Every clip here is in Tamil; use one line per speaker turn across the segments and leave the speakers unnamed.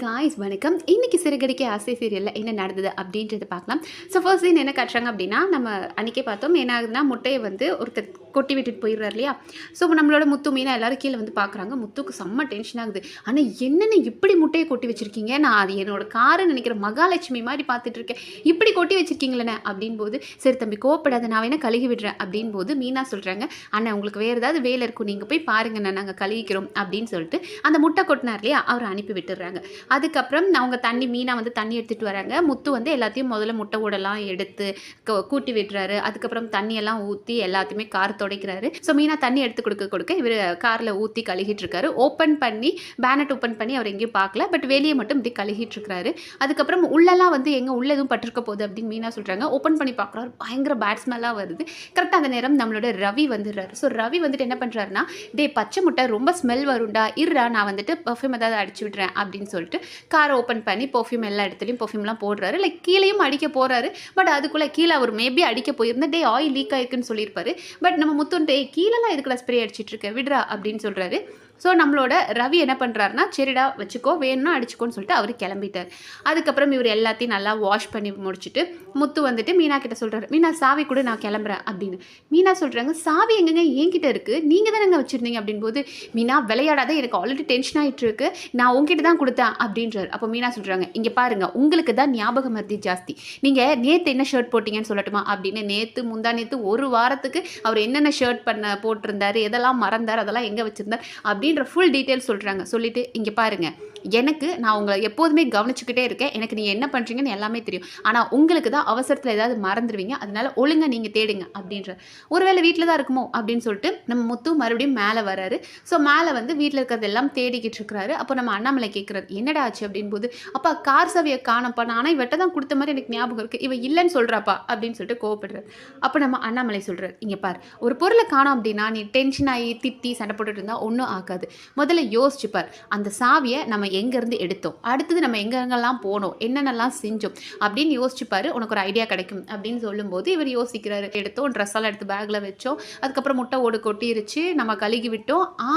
காய்ஸ் வணக்கம். இன்றைக்கி சிறுகடிக்க ஆசை சீரியலில் என்ன நடந்தது அப்படின்றத பார்க்கலாம். ஸோ ஃபர்ஸ்ட் சீன் என்ன கட்டுறாங்க அப்படின்னா நம்ம அன்றைக்கே பார்த்தோம். என்ன ஆகுதுன்னா முட்டையை வந்து ஒருத்தர் கொட்டி விட்டுட்டு போயிடுறாரு இல்லையா? ஸோ நம்மளோட முத்து மீனாக எல்லாரும் கீழே வந்து பார்க்குறாங்க. முத்துக்கு செம்ம டென்ஷன் ஆகுது. ஆனால் என்னென்ன இப்படி முட்டையை கொட்டி வச்சுருக்கீங்க? நான் அது என்னோட காரை நினைக்கிற மகாலட்சுமி மாதிரி பார்த்துட்டு இருக்கேன். இப்படி கொட்டி வச்சிருக்கீங்களே அப்படின்போது சரி தம்பி கோவப்படாத நான் வேணால் கழுகி விடுறேன். அப்படின்போது மீனா சொல்கிறாங்க அண்ணா உங்களுக்கு வேறு ஏதாவது வேலை இருக்கும். நீங்கள் போய் பாருங்கண்ணா நாங்கள் கழுவிக்கிறோம் அப்படின்னு சொல்லிட்டு அந்த முட்டை கொட்டினார் இல்லையா? அவரை அனுப்பி விட்டுடுறாங்க. அதுக்கப்புறம் அவங்க தண்ணி மீனா வந்து தண்ணி எடுத்துகிட்டு வராங்க. முத்து வந்து எல்லாத்தையும் முதல்ல முட்டை ஓடெல்லாம் எடுத்து கூட்டி விட்டுறாரு. அதுக்கப்புறம் தண்ணியெல்லாம் ஊற்றி எல்லாத்தையுமே கார் துடைக்கிறாரு. ஸோ மீனா தண்ணி எடுத்து கொடுக்க கொடுக்க இவர் காரில் ஊற்றி கழுகிட்டு இருக்காரு ஓப்பன் பண்ணி பேனட் ஓப்பன் பண்ணி அவர் எங்கேயும் பார்க்கல. பட் வெளியே மட்டும் இப்படி கழுகிட்டு இருக்காரு அதுக்கப்புறம் உள்ளெல்லாம் வந்து எங்கே உள்ள எதுவும் பட்டிருக்க போகுது அப்படின்னு மீனா சொல்கிறாங்க ஓப்பன் பண்ணி பார்க்குறாரு. பயங்கர பேட் ஸ்மெல்லாக வருது. கரெக்டாக அந்த நேரம் நம்மளோட ரவி வந்துடுறாரு. ஸோ ரவி வந்துட்டு என்ன பண்ணுறாருன்னா டே பச்சை முட்டை ரொம்ப ஸ்மெல் வரும்டா. இருடா நான் வந்துட்டு பர்ஃப்யூம் ஏதாவது அடிச்சு விட்றேன் அப்படின்னு சொல்லிட்டு காரை ஓப்பன் பண்ணி பர்ஃப்யூம் எல்லா இடத்துலையும் பர்ஃப்யூம்லாம் போடுறாரு. லைக் கீழேயும் அடிக்க போகிறாரு பட் அதுக்குள்ளே கீழே அவர் மேபி அடிக்க போயிருந்தா டே ஆயில் லீக் ஆயிருக்குன்னு சொல்லியிருப்பாரு. பட் நம்ம முத்துன் டே கீழெல்லாம் எதுக்குடா ஸ்ப்ரே அடிச்சிட்டு இருக்க? விடுறா அப்படின்னு சொல்கிறாரு ஸோ நம்மளோட ரவி என்ன பண்ணுறாருனா சரிடா வச்சுக்கோ வேணும்னா அடிச்சுக்கோன்னு சொல்லிட்டு அவர் கிளம்பிட்டார். அதுக்கப்புறம் இவர் எல்லாத்தையும் நல்லா வாஷ் பண்ணி முடிச்சுட்டு முத்து வந்துட்டு மீனா கிட்ட சொல்கிறாரு மீனா சாவி கூட நான் கிளம்புறேன் அப்படின்னு. மீனா சொல்கிறாங்க சாவி எங்கங்க? என்கிட்ட இருக்குது நீங்கள் தானே வச்சுருந்தீங்க? அப்படின்போது மீனா விளையாடாத எனக்கு ஆல்ரெடி டென்ஷன் ஆகிட்டு இருக்கு. நான் உங்ககிட்ட தான் கொடுத்தேன் அப்படின்றார். அப்போ மீனா சொல்கிறாங்க இங்கே பாருங்க உங்களுக்கு தான் ஞாபகம் மருதி ஜாஸ்தி. நீங்கள் நேற்று என்ன ஷர்ட் போட்டீங்கன்னு சொல்லட்டுமா? அப்படின்னு. நேற்று முந்தா நேற்று ஒரு வாரத்துக்கு அவர் என்னென்ன ஷர்ட் பண்ண போட்டிருந்தாரு எதெல்லாம் மறந்தார் அதெல்லாம் எங்கே வச்சுருந்தார் அப்படின்ற ஃபுல் டீட்டெயில் சொல்கிறாங்க சொல்லிட்டு இங்கே பாருங்கள் எனக்கு நான் உங்களை எப்போதுமே கவனிச்சுக்கிட்டே இருக்கேன். எனக்கு நீங்கள் என்ன பண்ணுறீங்கன்னு எல்லாமே தெரியும். ஆனால் உங்களுக்கு தான் அவசரத்தில் ஏதாவது மறந்துடுவீங்க அதனால் ஒழுங்காக நீங்கள் தேடுங்க. அப்படின்ற. ஒருவேளை வீட்டில் தான் இருக்குமோ? அப்படின்னு சொல்லிட்டு நம்ம முத்து மறுபடியும் மேலே வராரு ஸோ மேலே வந்து வீட்டில் இருக்கிறதெல்லாம் தேடிக்கிட்டு இருக்கிறாரு. அப்போ நம்ம அண்ணாமலை கேட்குறாரு என்னடா ஆச்சு? அப்படின்னு போது அப்பா கார் சவியை காணப்பா நான் ஆனால் இவட்ட தான் கொடுத்த மாதிரி எனக்கு ஞாபகம் இருக்குது இவ இல்லைன்னு சொல்கிறாப்பா அப்படின்னு சொல்லிட்டு கோவப்படுறாரு. அப்போ நம்ம அண்ணாமலை சொல்கிறார் இங்கே பார். ஒரு பொருளை காணோம் அப்படின்னா நீ டென்ஷன் ஆகி திட்டி சண்டை போட்டுட்டு இருந்தால் ஒன்றும் ஆகாது. முதல்ல யோசிச்சுப்பார் அந்த சாவியை நம்ம எங்கேருந்து எடுத்தோம்? அடுத்தது நம்ம எங்கெங்கெல்லாம் போனோம்? என்னென்னலாம் செஞ்சோம்? அப்படின்னு யோசிச்சுப்பார் உனக்கு ஒரு ஐடியா கிடைக்கும் அப்படின்னு சொல்லும்போது இவர் யோசிக்கிறாரு. எடுத்தோம் ட்ரெஸ் எல்லாம் எடுத்து பேக்கில் வச்சோம். அதுக்கப்புறம் முட்டை ஓடு கொட்டிருச்சு நம்ம கழுகி விட்டோம். ஆ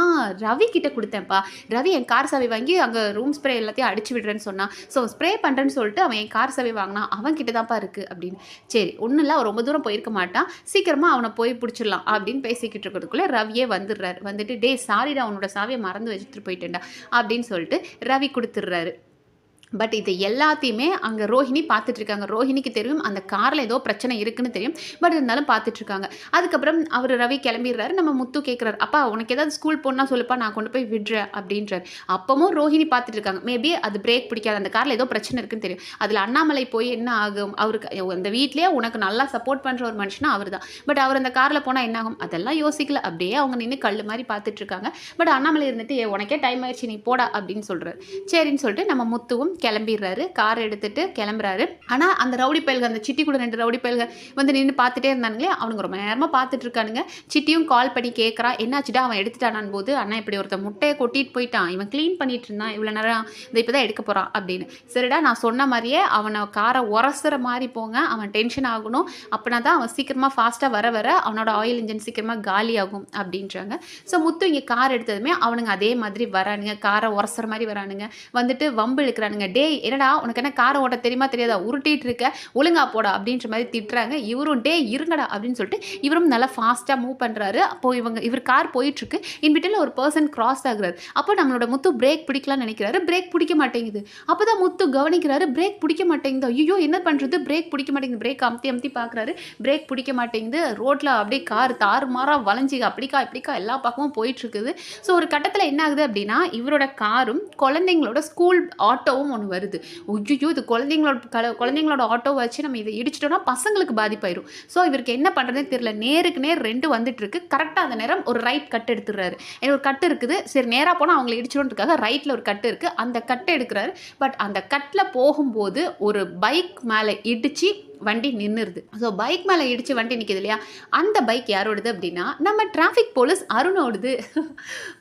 ரவி கிட்ட கொடுத்தேன்ப்பா. ரவி என் கார் சாவி வாங்கி அங்கே ரூம் ஸ்ப்ரே எல்லாத்தையும் அடிச்சு விடுறேன்னு சொன்னான். ஸோ ஸ்ப்ரே பண்ணுறேன்னு சொல்லிட்டு அவன் என் கார் சாவி வாங்கினா அவன் கிட்ட தான்ப்பா இருக்குது அப்படின்னு. சரி ஒன்றும் இல்லை அவன் ரொம்ப தூரம் போயிருக்க மாட்டான். சீக்கிரமாக அவனை போய் பிடிச்சிடலாம் அப்படின்னு பேசிக்கிட்டு இருக்கிறதுக்குள்ளே ரவியே வந்துடுறாரு. வந்துட்டு டே சாரிடா அவனோட சாவியை மறந்து வச்சுட்டு போயிட்டேன்டா அப்படின்னு சொல்லிட்டு ரவி கொடுத்துட்றாரு. பட் இது எல்லாத்தையுமே அங்கே ரோஹிணி பார்த்துட்ருக்காங்க. ரோஹிணிக்கு தெரியும் அந்த காரில் ஏதோ பிரச்சனை இருக்குன்னு தெரியும். பட் இருந்தாலும் பார்த்துட்ருக்காங்க. அதுக்கப்புறம் அவர் ரவி கிளம்பிடுறாரு. நம்ம முத்து கேட்குறாரு அப்பா உனக்கு ஏதாவது ஸ்கூல் போனால் சொல்லுப்பா நான் கொண்டு போய் விடுறேன் அப்படின்றார். அப்பவும் ரோஹிணி பார்த்துட்டு இருக்காங்க மேபி அது பிரேக் பிடிக்காது. அந்த காரில் ஏதோ பிரச்சனை இருக்குன்னு தெரியும். அதில் அண்ணாமலை போய் என்ன ஆகும்? அவருக்கு அந்த வீட்லேயே உனக்கு நல்லா சப்போர்ட் பண்ணுற ஒரு மனுஷனா அவர் தான் பட் அவர் அந்த காரில் போனால் என்ன ஆகும்? அதெல்லாம் யோசிக்கல. அப்படியே அவங்க நின்று கல் மாதிரி பார்த்துட்ருக்காங்க. பட் அண்ணாமலை இருந்துட்டு உனக்கே டைம் ஆயிடுச்சு நீ போடா அப்படின்னு சொல்கிறாரு சரின்னு சொல்லிட்டு நம்ம முத்துவும் கிளம்பிடுறாரு. கார் எடுத்துட்டு கிளம்புறாரு. ஆனால் அந்த ரவுடி பயல்கள் அந்த சிட்டி கூட ரெண்டு ரவுடி பயல்கள் வந்து நின்று பார்த்துட்டே இருந்தானுங்களே அவனுங்க ரொம்ப நேரமாக பார்த்துட்டு இருக்கானுங்க. சிட்டியும் கால் பண்ணி கேட்குறா என்னாச்சுடா? அவன் எடுத்துட்டானான் போது அண்ணா இப்படி ஒருத்தன் முட்டையை கொட்டிட்டு போயிட்டான். இவன் க்ளீன் பண்ணிட்டு இருந்தான். இவ்வளோ நேரம் இந்த இப்போ தான் எடுக்க போகிறான் அப்படின்னு. சரிடா நான் சொன்ன மாதிரியே அவனை காரை உரசுற மாதிரி போங்க. அவன் டென்ஷன் ஆகணும். அப்படின்னா தான் அவன் சீக்கிரமாக ஃபாஸ்ட்டாக வர வர அவனோட ஆயில் இன்ஜின் சீக்கிரமாக காலியாகும் அப்படின்றாங்க. ஸோ முத்து இங்கே கார் எடுத்ததுமே அவனுங்க அதே மாதிரி வரானுங்க. காரை உரசுற மாதிரி வரானுங்க. வந்துட்டு வம்பு இழுக்கிறானுங்க. டேய் என்னடா உனக்கு என்ன காரை ஓட்ட தெரியுமா தெரியாதா? உருட்டிகிட்டு இருக்க ஒழுங்கா போடா அப்படின்ற மாதிரி திட்டுறாங்க. இவரும் டே இருங்கடா அப்படின்னு சொல்லிட்டு இவரும் நல்லா ஃபாஸ்ட்டாக மூவ் பண்ணுறாரு அப்போ இவங்க இவர் கார் போயிட்டுருக்கு. இன்பிட்டில் ஒரு பர்சன் கிராஸ் ஆகுறாரு. அப்போ நம்மளோட முத்து பிரேக் பிடிக்கலாம்னு நினைக்கிறாரு. பிரேக் பிடிக்க மாட்டேங்குது. அப்போ தான் முத்து கவனிக்கிறாரு. பிரேக் பிடிக்க மாட்டேங்குது. ஐயோ என்ன பண்ணுறது பிரேக் பிடிக்க மாட்டேங்குது. பிரேக் அமுத்தி அமுத்தி பார்க்குறாரு பிரேக் பிடிக்க மாட்டேங்குது. ரோட்டில் அப்படியே கார் தாறுமாறாக வளைஞ்சி அப்படிக்கா இப்படிக்கா எல்லா பக்கமும் போயிட்டுருக்குது. ஸோ ஒரு கட்டத்தில் என்ன ஆகுது அப்படின்னா இவரோட காரும் குழந்தைங்களோட ஸ்கூல் ஆட்டோவும் ஒன்று வருது. ஐயோ இது குழந்தைங்களோட கல குழந்தைங்களோட ஆட்டோ வச்சு நம்ம இதை இடிச்சிட்டோம்னா பசங்களுக்கு பாதிப்பாயிரும். ஸோ இவருக்கு என்ன பண்ணுறதுன்னு தெரியல. நேருக்கு நேர் ரெண்டு வந்துட்டு இருக்கு கரெக்டாக அந்த நேரம் ஒரு ரைட் கட் எடுத்துடுறாரு. எனக்கு ஒரு கட்டு இருக்குது. சரி நேராக போனால் அவங்களை இடிச்சிடும்ன்றதுக்காக ரைட்டில் ஒரு கட்டு இருக்குது அந்த கட்டை எடுக்கிறாரு. பட் அந்த கட்டில் போகும்போது ஒரு பைக் மேலே இடித்து வண்டி நின்றுருது ஸோ பைக் மேலே இடிச்சு வண்டி நிற்கிது இல்லையா? அந்த பைக் யாரோடது அப்படின்னா நம்ம டிராஃபிக் போலீஸ் அருணோடது.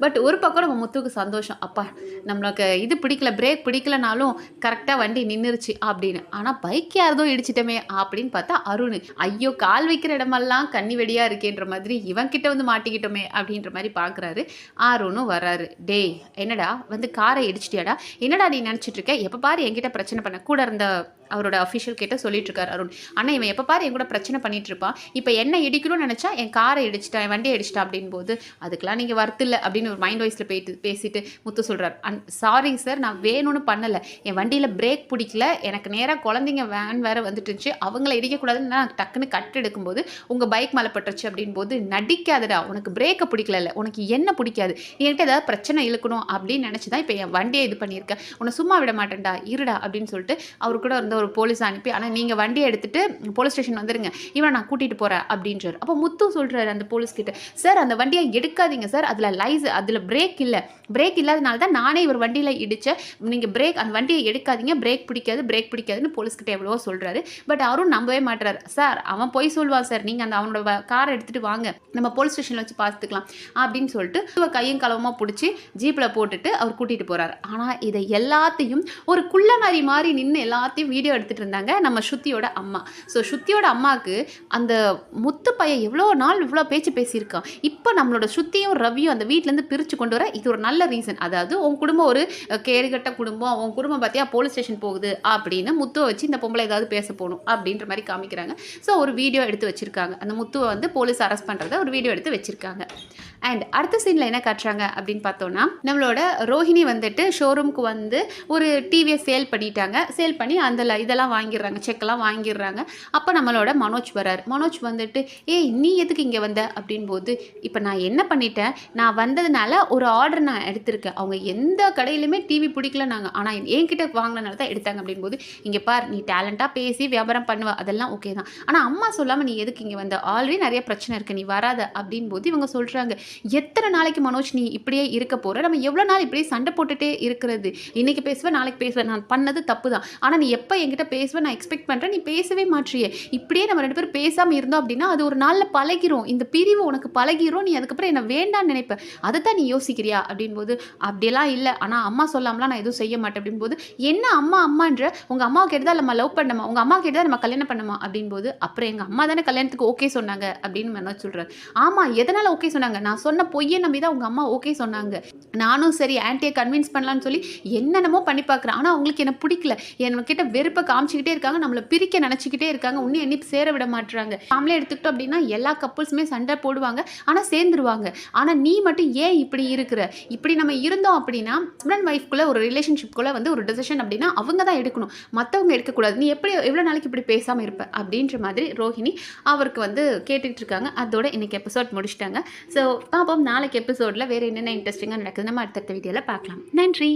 பட் ஒரு பக்கம் நம்ம முத்துக்கு சந்தோஷம். அப்பா நம்மளுக்கு இது பிடிக்கல பிரேக் பிடிக்கலனாலும் கரெக்டாக வண்டி நின்றுருச்சு அப்படின்னு. ஆனால் பைக் யாரதோ இடிச்சிட்டோமே அப்படின்னு பார்த்தா அருண். ஐயோ கால் வைக்கிற இடமெல்லாம் கண்ணி வெடியாக இருக்கேன்ற மாதிரி இவன்கிட்ட வந்து மாட்டிக்கிட்டோமே அப்படின்ற மாதிரி பார்க்குறாரு அருணும் வராரு டேய் என்னடா? வந்து காரை இடிச்சிட்டியாடா? என்னடா நீ நினச்சிட்ருக்க எப்போ பாரு என்கிட்ட பிரச்சனை பண்ண. கூட இருந்த அவரோட அஃபிஷியல் கிட்ட சொல்லிட்டு இருக்காரு அருண். ஆனால் இவன் எப்போ பாரு என் கூட பிரச்சனை பண்ணிட்டு இருப்பான் இப்போ என்ன இடிக்கணும்னு நினச்சா என் காரை இடிச்சிட்டான் என் வண்டியை இடிச்சிட்டா அப்படின் போது அதுக்கெல்லாம் நீங்கள் வருத்தில்ல அப்படின்னு ஒரு மைண்ட் வாய்ஸில் போயிட்டு பேசிட்டு முத்து சொல்கிறார் அன் சாரி சார் நான் வேணும்னு பண்ணலை. என் வண்டியில் பிரேக் பிடிக்கல. எனக்கு நேராக குழந்தைங்க வேன் வேறு வந்துட்டு இருந்துச்சு அவங்கள இடிக்கக்கூடாதுன்னு நான் டக்குன்னு கட் எடுக்கும்போது உங்கள் பைக் மேலே பட்டுருச்சு அப்படின் போது நடிக்காதடா உனக்கு பிரேக்கை பிடிக்கல உனக்கு என்ன பிடிக்காது? என்கிட்ட ஏதாவது பிரச்சனை இழுக்கணும் அப்படின்னு நினச்சி தான் இப்போ என் வண்டியை இது பண்ணியிருக்கேன். உன்னை சும்மா விட மாட்டேன்டா இருடா அப்படின்னு சொல்லிட்டு அவர் கூட இருந்த ஒரு போலீஸ் அனுப்பி ஆனால் நீங்கள் வண்டியை எடுத்துகிட்டு போலீஸ் ஸ்டேஷன் வந்துடுங்க இவனை நான் கூட்டிகிட்டு போகிறேன் அப்படின்றார். அப்போ முத்து சொல்கிறாரு அந்த போலீஸ்கிட்ட சார் அந்த வண்டியை எடுக்காதீங்க சார். அதில் லைஸ் அதில் பிரேக் இல்லை. பிரேக் இல்லாதனால தான் நானே இவர் வண்டியில் இடித்தேன் நீங்கள் பிரேக் அந்த வண்டியை எடுக்காதீங்க. பிரேக் பிடிக்காது பிரேக் பிடிக்காதுன்னு போலீஸ்கிட்ட எவ்வளவோ சொல்கிறாரு பட் அவரும் நம்பவே மாட்டுறாரு சார் அவன் போய் சொல்வான் சார். நீங்கள் அந்த அவனோட காரை எடுத்துகிட்டு வாங்க. நம்ம போலீஸ் ஸ்டேஷனில் வச்சு பார்த்துக்கலாம் அப்படின்னு சொல்லிட்டு கையும் கலவமாக பிடிச்சி ஜீப்பில் போட்டுட்டு அவர் கூட்டிகிட்டு போகிறாரு ஆனால் இதை எல்லாத்தையும் ஒரு குள்ளநரி மாதிரி நின்று எல்லாத்தையும் வீடியோ எடுத்துகிட்டு இருந்தாங்க நம்ம ஸ்ருத்தியோட அம்மா. ஸோ ஸ்ருத்தியோட அம்மாவுக்கு அந்த முத்து பையன் எவ்வளோ நாள் இவ்வளோ பேச்சு பேசியிருக்கான். இப்போ நம்மளோட ஸ்ருத்தியும் ரவியும் அந்த வீட்டிலேருந்து பிரித்து கொண்டு வர இது ஒரு நல்ல ரீசன் அதாவது உன் குடும்பம் ஒரு கேடுகட்ட குடும்பம் உன் குடும்பம் பார்த்தியா போலீஸ் ஸ்டேஷன் போகுது அப்படின்னு முத்துவை வச்சு இந்த பொம்பளை ஏதாவது பேச போகணும் அப்படின்ற மாதிரி காமிக்கிறாங்க. ஸோ ஒரு வீடியோ எடுத்து வச்சுருக்காங்க. அந்த முத்துவை வந்து போலீஸ் அரெஸ்ட் பண்ணுறத ஒரு வீடியோ எடுத்து வச்சுருக்காங்க. அண்ட் அடுத்த சீனில் என்ன காட்டுறாங்க அப்படின்னு பார்த்தோன்னா நம்மளோட ரோஹிணி வந்துட்டு ஷோரூம்க்கு வந்து ஒரு டிவியை சேல் பண்ணிட்டாங்க. சேல் பண்ணி அந்த இதெல்லாம் வாங்கிடுறாங்க செக்கெல்லாம் வாங்கிடுறாங்க. அப்போ நம்மளோட மனோஜ் வரார் மனோஜ் வந்துட்டு ஏய் நீ எதுக்கு இங்கே வந்த? அப்படின் போது இப்போ நான் என்ன பண்ணிட்டேன்? நான் வந்ததுனால ஒரு ஆர்டர் நான் எடுத்திருக்கேன். அவங்க எந்த கடையிலுமே டிவி பிடிக்கல நாங்கள் ஆனால் என்கிட்ட வாங்கினனால தான் எடுத்தாங்க. அப்படின்போது இங்கே பார் நீ டேலண்ட்டாக பேசி வியாபாரம் பண்ணுவ. அதெல்லாம் ஓகே தான். ஆனால் அம்மா சொல்லாமல் நீ எதுக்கு இங்கே வந்த? ஆல்ரெடி நிறைய பிரச்சனை இருக்குது நீ வராத. அப்படின் போது இவங்க சொல்கிறாங்க எத்தனை நாளைக்கு மனோஜ் நீ இப்படியே இருக்க போகிற நம்ம எவ்வளோ நாள் இப்படியே சண்டை போட்டுகிட்டே இருக்கிறது? இன்றைக்கி பேசுவேன் நாளைக்கு பேசுவேன் நான் பண்ணது தப்பு தான். ஆனால் நீ எப்போ என்கிட்ட பேசுவேன் நான் எக்ஸ்பெக்ட் பண்ணுறேன் நீ பேசவே மாற்றியே இப்படியே நம்ம ரெண்டு பேரும் பேசாமல் இருந்தோம் அப்படின்னா அது ஒரு நாளில் பழகிரும். இந்த பிரிவு உனக்கு பழகிரும். நீ அதுக்கப்புறம் என்ன வேண்டாம்னு நினைப்ப. அதை தான் நீ யோசிக்கிறியா? அப்படின்போது அப்படியெல்லாம் இல்லை. ஆனால் அம்மா சொல்லாமலாம் நான் எதுவும் செய்ய மாட்டேன். அப்படின்போது என்ன அம்மா அம்மான்ற உங்கள் அம்மா கேட்டு நம்ம லவ் பண்ணமா உங்கள் அம்மா கேட்டு நம்ம கல்யாணம் பண்ணுமா அப்படின்போது அப்புறம் எங்கள் அம்மா தானே கல்யாணத்துக்கு ஓகே சொன்னாங்க. அப்படின்னு மனோஜ் சொல்கிறார் ஆமாம் எதனால் ஓகே சொன்னாங்க? நான் சொன்ன பொய்யை நம்பி தான் உங்கள் அம்மா ஓகே சொன்னாங்க. நானும் சரி ஆன்ட்டியை கன்வின்ஸ் பண்ணலான்னு சொல்லி என்னென்னமோ பண்ணி பார்க்குறேன். ஆனால் அவங்களுக்கு என்ன பிடிக்கல. என்கிட்ட வெறுப்பு காமிச்சிக்கிட்டே இருக்காங்க. நம்மளை பிரிக்க நினச்சிக்கிட்டே இருக்காங்க. இன்னும் என்னை சேர விட மாட்டுறாங்க ஃபேமிலியை எடுத்துக்கிட்டோம் அப்படின்னா எல்லா கப்புள்ஸுமே சண்டை போடுவாங்க. ஆனால் சேர்ந்துருவாங்க. ஆனால் நீ மட்டும் ஏன் இப்படி இருக்கிற? இப்படி நம்ம இருந்தோம் அப்படின்னா ஹஸ்பண்ட் ஒய்ஃப்குள்ளே ஒரு ரிலேஷன்ஷிப்குள்ளே வந்து ஒரு டிசிஷன் அப்படின்னா அவங்க தான் எடுக்கணும். மற்றவங்க எடுக்கக்கூடாது. நீ எப்படி எவ்வளோ நாளைக்கு இப்படி பேசாமல் இருப்ப? அப்படின்ற மாதிரி ரோஹிணி அவருக்கு வந்து கேட்டுக்கிட்டு இருக்காங்க. அதோட இன்னைக்கு எபிசோட் முடிச்சிட்டாங்க. ஸோ பார்ப்போம். நாளைக்கு எபிசோடில் வேறு என்னென்ன இன்ட்ரெஸ்டிங்காக நடக்குது நம்ம அடுத்தடுத்த வீடியோவில் பார்க்கலாம். நன்றி.